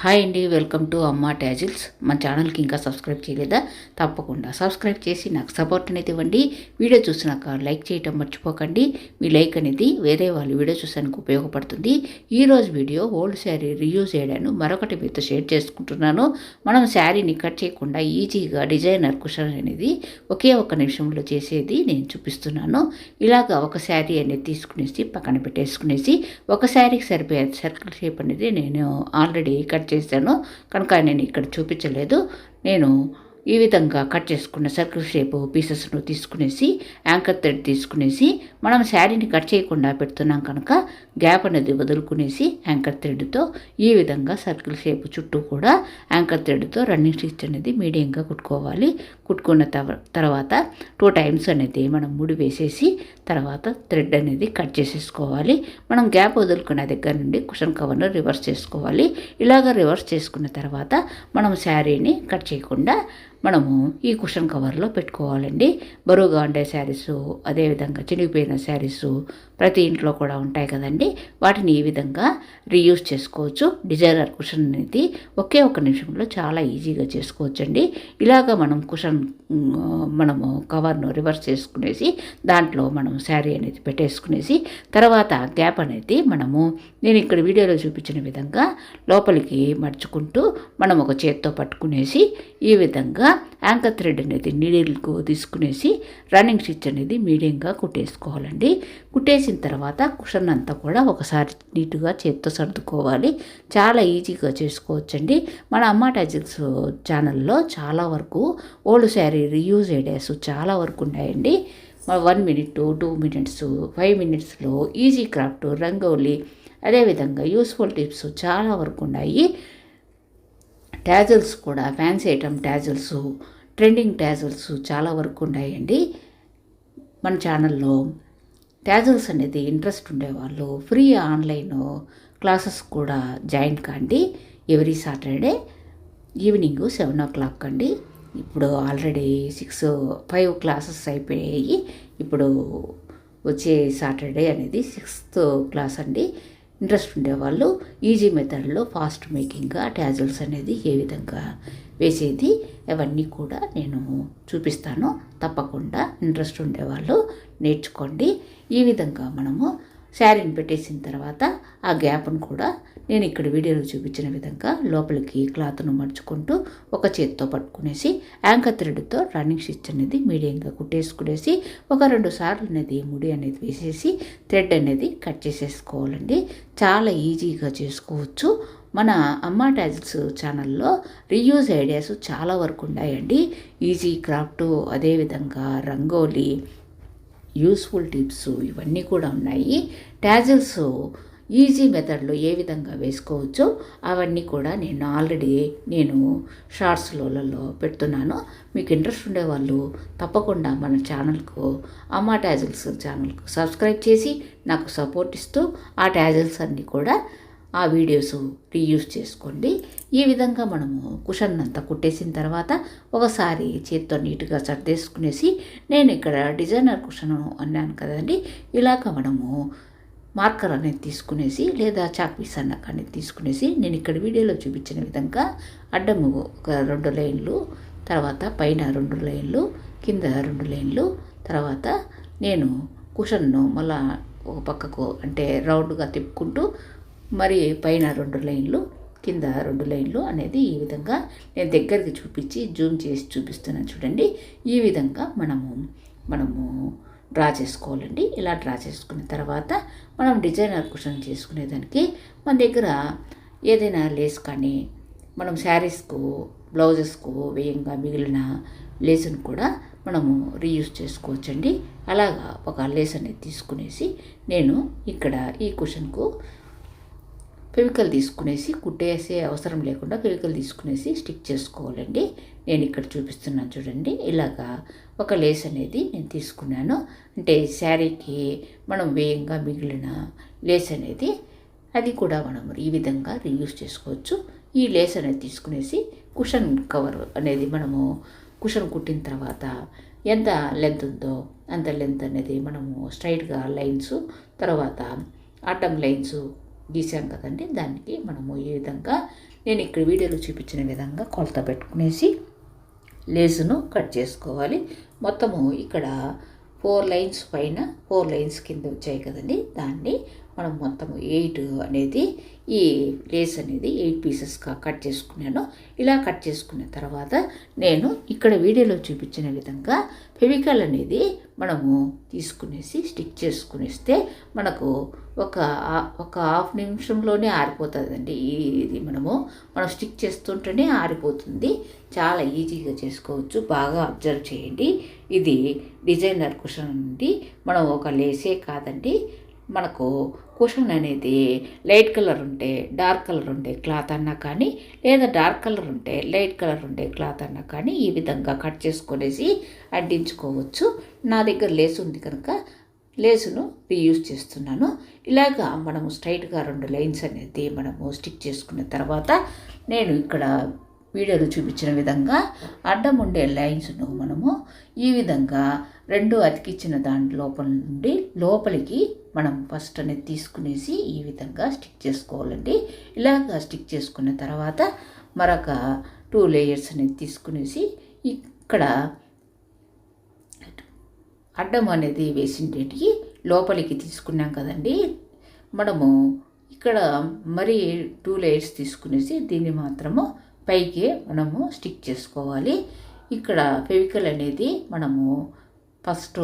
Hi అండి welcome to అమ్మ tassels మన ఛానల్కి ఇంకా సబ్స్క్రైబ్ చేయలేదా? తప్పకుండా సబ్స్క్రైబ్ చేసి నాకు సపోర్ట్ అనేది ఇవ్వండి. వీడియో చూసినాక లైక్ చేయటం మర్చిపోకండి. మీ లైక్ అనేది వేరే వాళ్ళు వీడియో చూసానికి ఉపయోగపడుతుంది. ఈరోజు వీడియో ఓల్డ్ శారీ రియూజ్ చేయడాను. మరొకటి మీతో షేర్ చేసుకుంటున్నాను. మనం శారీని కట్ చేయకుండా ఈజీగా డిజైనర్ కుషన్ అనేది ఒకే ఒక నిమిషంలో చేసేది నేను చూపిస్తున్నాను. ఇలాగ ఒక శారీ అనేది తీసుకునేసి పక్కన పెట్టేసుకునేసి ఒక శారీకి సరిపోయే సర్కిల్ షేప్ అనేది నేను ఆల్రెడీ కట్ చేశాను. కనుక నేను ఇక్కడ చూపించలేదు. నేను ఈ విధంగా కట్ చేసుకున్న సర్కిల్ షేప్ పీసెస్ను తీసుకునేసి యాంకర్ థ్రెడ్ తీసుకునేసి మనం శారీని కట్ చేయకుండా పెడుతున్నాం కనుక గ్యాప్ అనేది వదులుకునేసి యాంకర్ థ్రెడ్తో ఈ విధంగా సర్కిల్ షేప్ చుట్టూ కూడా యాంకర్ థ్రెడ్తో రన్నింగ్ స్టిచ్ అనేది మీడియంగా కుట్టుకోవాలి. కుట్టుకున్న తర్వాత టూ టైమ్స్ అనేది మనం ముడి వేసేసి తర్వాత థ్రెడ్ అనేది కట్ చేసేసుకోవాలి. మనం గ్యాప్ వదులుకున్న దగ్గర నుండి కుషన్ కవర్ను రివర్స్ చేసుకోవాలి. ఇలాగ రివర్స్ చేసుకున్న తర్వాత మనం శారీని కట్ చేయకుండా మనము ఈ కుషన్ కవర్లో పెట్టుకోవాలండి. బరువుగా ఉండే శారీస్ అదేవిధంగా చినిగిపోయిన శారీస్ ప్రతి ఇంట్లో కూడా ఉంటాయి కదండి. వాటిని ఈ విధంగా రీయూజ్ చేసుకోవచ్చు. డిజైనర్ కుషన్ అనేది ఒకే ఒక నిమిషంలో చాలా ఈజీగా చేసుకోవచ్చండి. ఇలాగ మనం కుషన్ మనము కవర్ను రివర్స్ చేసుకునేసి దాంట్లో మనం శారీ అనేది పెట్టేసుకునేసి తర్వాత గ్యాప్ అనేది మనము నేను ఇక్కడ వీడియోలో చూపించిన విధంగా లోపలికి మడుచుకుంటూ మనం ఒక చేత్తో పట్టుకునేసి ఈ విధంగా యాంకర్ థ్రెడ్ అనేది నీడిల్కు తీసుకునేసి రన్నింగ్ స్టిచ్ అనేది మీడియంగా కుట్టేసుకోవాలండి. కుట్టేసిన తర్వాత కుషన్ అంతా కూడా ఒకసారి నీట్గా చేత్తో సర్దుకోవాలి. చాలా ఈజీగా చేసుకోవచ్చండి. మన అమ్మ టాజిల్స్ ఛానల్లో చాలా వరకు ఓల్డ్ శారీ రీయూజ్ ఐడియాస్ చాలా వరకు ఉన్నాయండి. One minute two minutes five మినిట్స్లో ఈజీ క్రాఫ్ట్ రంగోలీ అదేవిధంగా యూస్ఫుల్ టిప్స్ చాలా వరకు ఉన్నాయి. ట్యాజల్స్ కూడా fancy item tassels trending tassels చాలా వరకు ఉన్నాయండి. మన ఛానల్లో ట్యాజల్స్ అనేది ఇంట్రెస్ట్ ఉండేవాళ్ళు. ఫ్రీ ఆన్లైన్ క్లాసెస్ కూడా జాయిన్ కాండి. Every Saturday evening seven o'clock అండి. ఇప్పుడు ఆల్రెడీ సిక్స్ ఫైవ్ క్లాసెస్ అయిపోయాయి. ఇప్పుడు వచ్చే సాటర్డే అనేది సిక్స్త్ క్లాస్ అండి. ఇంట్రెస్ట్ ఉండేవాళ్ళు ఈజీ మెథడ్లో ఫాస్ట్ మేకింగ్గా ట్యాజల్స్ అనేది ఏ విధంగా వేసేది అవన్నీ కూడా నేను చూపిస్తాను. తప్పకుండా ఇంట్రెస్ట్ ఉండేవాళ్ళు నేర్చుకోండి. ఈ విధంగా మనము శారీని పెట్టేసిన తర్వాత ఆ గ్యాప్ను కూడా నేను ఇక్కడ వీడియోలో చూపించిన విధంగా లోపలికి క్లాత్ను మడుచుకుంటూ ఒక చేత్తో పట్టుకునేసి యాంకర్ థ్రెడ్తో రన్నింగ్ స్టిచ్ అనేది మీడియంగా కుట్టేసుకునేసి ఒక రెండు సార్లు అనేది ముడి అనేది వేసేసి థ్రెడ్ అనేది కట్ చేసేసుకోవాలండి. చాలా ఈజీగా చేసుకోవచ్చు. మన అమ్మ టాజిల్స్ ఛానల్లో రీయూజ్ ఐడియాస్ చాలా వరకు ఉన్నాయండి. ఈజీ క్రాఫ్ట్ అదేవిధంగా రంగోలీ యూస్ఫుల్ టిప్స్ ఇవన్నీ కూడా ఉన్నాయి. ట్యాజిల్స్ ఈజీ మెథడ్లో ఏ విధంగా వేసుకోవచ్చో అవన్నీ కూడా నేను ఆల్రెడీ నేను షార్ట్స్లలో పెడుతున్నాను. మీకు ఇంట్రెస్ట్ ఉండేవాళ్ళు తప్పకుండా మన ఛానల్కు అమ్మ ట్యాజిల్స్ ఛానల్కు సబ్స్క్రైబ్ చేసి నాకు సపోర్ట్ ఇస్తూ ఆ ట్యాజిల్స్ అన్నీ కూడా ఆ వీడియోస్ రీయూస్ చేసుకోండి. ఈ విధంగా మనము కుషన్ అంతా కుట్టేసిన తర్వాత ఒకసారి చేత్తో నీట్గా సర్దేసుకునేసి నేను ఇక్కడ డిజైనర్ కుషన్ అన్నాను కదండి ఇలాగ మనము మార్కర్ అనేది తీసుకునేసి లేదా చాక్ పీస్ అన్న కానీ తీసుకునేసి నేను ఇక్కడ వీడియోలో చూపించిన విధంగా అడ్డము ఒక రెండు లైన్లు తర్వాత పైన రెండు లైన్లు కింద రెండు లైన్లు తర్వాత నేను కుషన్ను మళ్ళా ఒక పక్కకు అంటే రౌండ్గా తిప్పుకుంటూ మరి పైన రెండు లైన్లు కింద రెండు లైన్లు అనేది ఈ విధంగా నేను దగ్గరికి చూపించి జూమ్ చేసి చూపిస్తున్నాను. చూడండి ఈ విధంగా మనము మనము డ్రా చేసుకోవాలండి. ఇలా డ్రా చేసుకున్న తర్వాత మనం డిజైనర్ కుషన్ చేసుకునేదానికి మన దగ్గర ఏదైనా లేస్ కానీ మనం శారీస్కు బ్లౌజెస్కు వేయంగా మిగిలిన లేసును కూడా మనము రీయూజ్ చేసుకోవచ్చండి. అలాగా ఒక లేస్ అనేది తీసుకునేసి నేను ఇక్కడ ఈ కుషన్కు ఫెవికల్ తీసుకునేసి కుట్టేసే అవసరం లేకుండా ఫెవికల్ తీసుకునేసి స్టిక్ చేసుకోవాలండి. నేను ఇక్కడ చూపిస్తున్నాను చూడండి. ఇలాగా ఒక లేస్ అనేది నేను తీసుకున్నాను. అంటే శారీకి మనం వేయంగా మిగిలిన లేస్ అనేది అది కూడా మనం ఈ విధంగా రీయూస్ చేసుకోవచ్చు. ఈ లేస్ అనేది తీసుకునేసి కుషన్ కవర్ అనేది మనము కుషన్ కుట్టిన తర్వాత ఎంత లెంత్ ఉందో అంత లెంత్ అనేది మనము స్ట్రైట్గా లైన్స్ తర్వాత ఆటమ్ లైన్స్ గీసాం కదండి. దానికి మనము ఈ విధంగా నేను ఇక్కడ వీడియోలో చూపించిన విధంగా కొలత పెట్టుకునేసి లేసును కట్ చేసుకోవాలి. మొత్తము ఇక్కడ ఫోర్ లైన్స్ పైన ఫోర్ లైన్స్ కింద వచ్చాయి కదండి. దాన్ని మనం మొత్తం ఎయిట్ అనేది ఈ లేస్ అనేది ఎయిట్ పీసెస్గా కట్ చేసుకున్నాను. ఇలా కట్ చేసుకున్న తర్వాత నేను ఇక్కడ వీడియోలో చూపించిన విధంగా ఫెవికల్ అనేది మనము తీసుకునేసి స్టిక్ చేసుకునేస్తే మనకు ఒక ఒక హాఫ్ నిమిషంలోనే ఆరిపోతుందండి. ఇది మనము మనం స్టిక్ చేస్తుంటేనే ఆరిపోతుంది. చాలా ఈజీగా చేసుకోవచ్చు. బాగా అబ్జర్వ్ చేయండి. ఇది డిజైనర్ కుషన్ నుండి మనం ఒక లేసే కాదండి. మనకు కుషన్ అనేది లైట్ కలర్ ఉంటే డార్క్ కలర్ ఉండే క్లాత్ అన్నా కానీ లేదా డార్క్ కలర్ ఉంటే లైట్ కలర్ ఉండే క్లాత్ అన్నా కానీ ఈ విధంగా కట్ చేసుకునేసి అడ్డించుకోవచ్చు. నా దగ్గర లేస్ ఉంది కనుక లేసును రీయూజ్ చేస్తున్నాను. ఇలాగా మనము స్ట్రైట్గా రెండు లైన్స్ అనేది మనము స్టిక్ చేసుకున్న తర్వాత నేను ఇక్కడ వీడియోలో చూపించిన విధంగా అడ్డం ఉండే లైన్స్ను మనము ఈ విధంగా రెండు అతికిచ్చిన దాని లోపల నుండి లోపలికి మనం ఫస్ట్ అనేది తీసుకునేసి ఈ విధంగా స్టిక్ చేసుకోవాలండి. ఇలాగ స్టిక్ చేసుకున్న తర్వాత మరొక టూ లేయర్స్ అనేది తీసుకునేసి ఇక్కడ అడ్డం అనేది వేసిండేటికి లోపలికి తీసుకున్నాం కదండి. మనము ఇక్కడ మరి టూ లేయర్స్ తీసుకునేసి దీన్ని మాత్రము పైకి మనము స్టిక్ చేసుకోవాలి. ఇక్కడ ఫెవికల్ అనేది మనము ఫస్ట్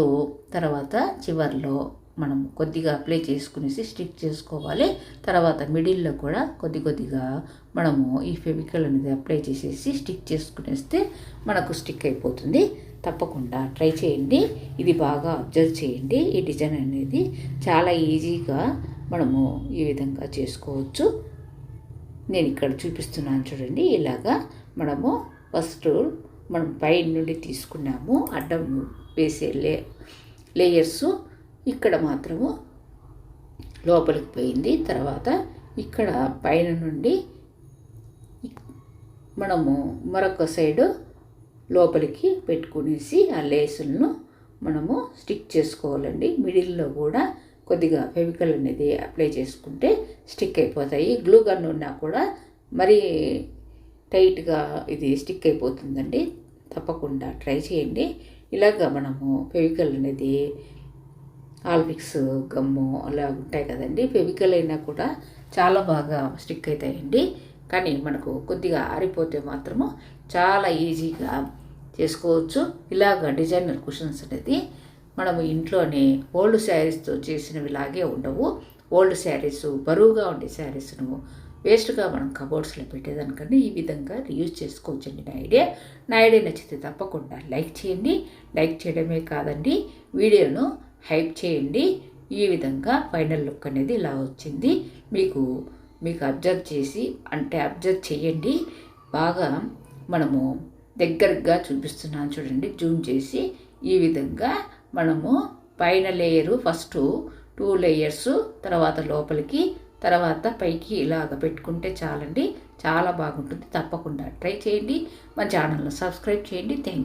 తర్వాత చివరిలో మనం కొద్దిగా అప్లై చేసుకునేసి స్టిక్ చేసుకోవాలి. తర్వాత మిడిల్లో కూడా కొద్ది కొద్దిగా మనము ఈ ఫెవికల్ అనేది అప్లై చేసేసి స్టిక్ చేసుకునేస్తే మనకు స్టిక్ అయిపోతుంది. తప్పకుండా ట్రై చేయండి. ఇది బాగా అబ్జర్వ్ చేయండి. ఈ డిజైన్ అనేది చాలా ఈజీగా మనము ఈ విధంగా చేసుకోవచ్చు. నేను ఇక్కడ చూపిస్తున్నాను చూడండి. ఇలాగా మనము ఫస్ట్ మనం పై నుండి తీసుకున్నాము. అడ్డం వేసే లే లేయర్స్ ఇక్కడ మాత్రము లోపలికి పోయింది. తర్వాత ఇక్కడ పైన నుండి మనము మరొక సైడు లోపలికి పెట్టుకునేసి ఆ లేసులను మనము స్టిక్ చేసుకోవాలండి. మిడిల్లో కూడా కొద్దిగా ఫెవికల్ అనేది అప్లై చేసుకుంటే స్టిక్ అయిపోతాయి. గ్లూ గన్ ఉన్నా కూడా మరీ టైట్గా ఇది స్టిక్ అయిపోతుందండి. తప్పకుండా ట్రై చేయండి. ఇలాగ మనము ఫెవికల్ అనేది ఆల్ఫిక్స్ గమ్ము అలా ఉంటాయి కదండి. ఫెవికల్ అయినా కూడా చాలా బాగా స్టిక్ అవుతాయండి. కానీ మనకు కొద్దిగా ఆరిపోతే మాత్రము చాలా ఈజీగా చేసుకోవచ్చు. ఇలాగ డిజైనర్ కుషన్స్ అనేది మనము ఇంట్లోనే ఓల్డ్ శారీస్తో చేసినవి లాగే ఉండవు. ఓల్డ్ శారీస్ బరువుగా ఉండే శారీస్ను వేస్ట్గా మనం కబోర్డ్స్లో పెట్టేదానికన్నా ఈ విధంగా రీయూజ్ చేసుకోవచ్చండి నా ఐడియా. నా ఐడియా నచ్చితే తప్పకుండా లైక్ చేయండి. లైక్ చేయడమే కాదండి వీడియోను హైప్ చేయండి. ఈ విధంగా ఫైనల్ లుక్ అనేది ఇలా వచ్చింది. మీకు మీకు అబ్జర్వ్ చేసి అంటే అబ్జర్వ్ చేయండి. బాగా మనము దగ్గరగా చూపిస్తున్నాను చూడండి జూమ్ చేసి ఈ విధంగా మనము పైన లేయరు ఫస్ట్ టూ లేయర్స్ తర్వాత లోపలికి తర్వాత పైకి ఇలాగ పెట్టుకుంటే చాలండి. చాలా బాగుంటుంది. తప్పకుండా ట్రై చేయండి. మన ఛానల్ను సబ్స్క్రైబ్ చేయండి. థ్యాంక్